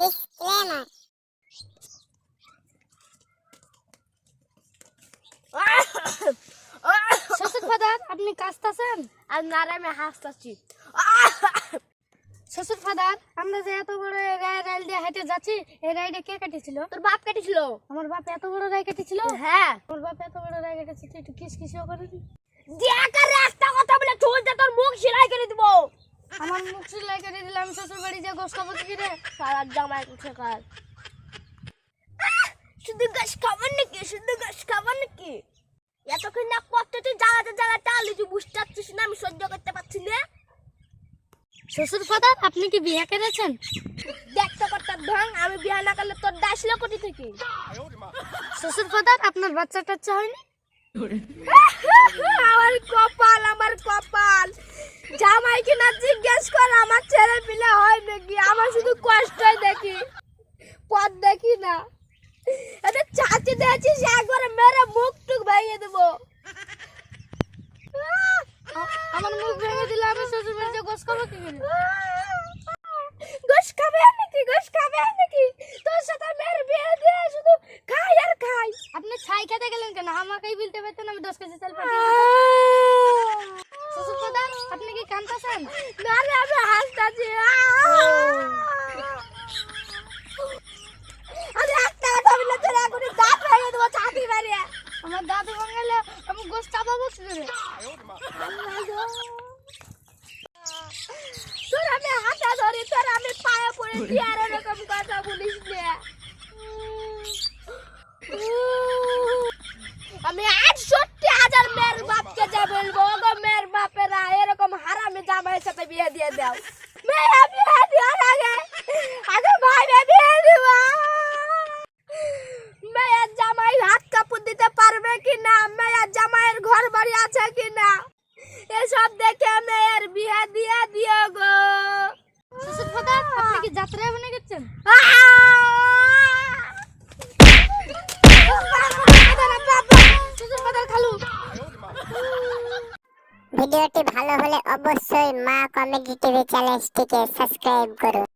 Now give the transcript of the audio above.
Disclaimer. শ্বশুর father আপনি কাশতেছেন আর নারামে হাসতাছি। শ্বশুর ফাদার আমরা যে এত বড় রাইল দিয়ে হেঁটে যাচ্ছি এই রাইডে কে কাটিছিল? তোর বাপ কেটেছিল। আমার বাপ এত বড় রায় কেটেছিল? হ্যাঁ। আমার বাপ এত বড় রায় কেটেছে তুই একটু কিস কিসও করে দিবি। দেখ আর একটা কথা বলে চলতে তোর মুখ সেলাই করে দিব আমার মুখ সিলাই কেটে দিলে আমি শ্বশুর বাড়ি যে গোস খাব কি রে সারা জামাই উঠে কাল। শুধু গাছ খাবার নাকি? শুধু গাছ খাবার নাকি? এতক্ষণ না করতে জ্বালাতে জ্বালাতে আলু যে বুঝতে পারছিস না আমি সহ্য করতে পারছি না। শ্বশুর ফাদার আপনি কি বিয়ে করেছেন? দেখতে করতে ঢং আমি বিয়ে না করলে তোর ডাসলে কোটি থেকে। শ্বশুর ফাদার আপনার বাচ্চা টাচ্চা হয়নি আমার কপাল আমার কপাল। জামাই কিনা জিজ্ঞেস কর আমার ছেলে পিলে হয় নাকি? আমার শুধু কষ্টই দেখি পথ দেখি না। এটা চাচি দেখছিস একবারে মেরে মুখ টুক ভেঙে দেবো। আমার মুখ ভেঙে দিলে আমি শ্বশুর বাড়ি যে গোস খাব কি করে? গোশ খাবে নাকি? গোশ খাবে নাকি? তোর সাথে মেয়ের বিয়ে দিয়ে শুধু খাই আর খাই। আপনি ছাই খেতে গেলেন কেন? আমাকেই বলতে পারতেন আমি দশ কেজি চাল পাঠিয়ে কানতেছেন না রে আমি হাসতাছি। আমি একটা কথা বললে তোর এখনই দাঁত ভেঙে দেবো চাকরি মারিয়ে। আমার দাঁত ভেঙে গেলে আমি গোস চাপাবো কি করে তোর আমি হাতে ধরি তোর আমি পায়ে পড়ে দিয়ে আর এরকম কথা বলিস নে আমি আটষট্টি হাজার মেয়ের বাপকে যা বলব গো মেয়ের বাপেরা এরকম হারামি জামাইয়ের সাথে বিয়ে দিয়ে দাও মেয়ে বিয়ে দেওয়ার আগে আগে ভাইবে বিয়ে দিব মেয়ের জামাই হাত কাপড় দিতে পারবে কি না মেয়ের জামাইয়ের ঘর বাড়ি আছে কি না এসব দেখে মেয়ের বিয়ে দিয়ে দিও গো শ্বশুর আপনি কি যাত্রায় বনে গেছেন শ্বশুর ফাদার খালু ভিডিওটি ভালো হলে অবশ্যই মা কমেডি টিভি চ্যানেলটিকে সাবস্ক্রাইব করুন।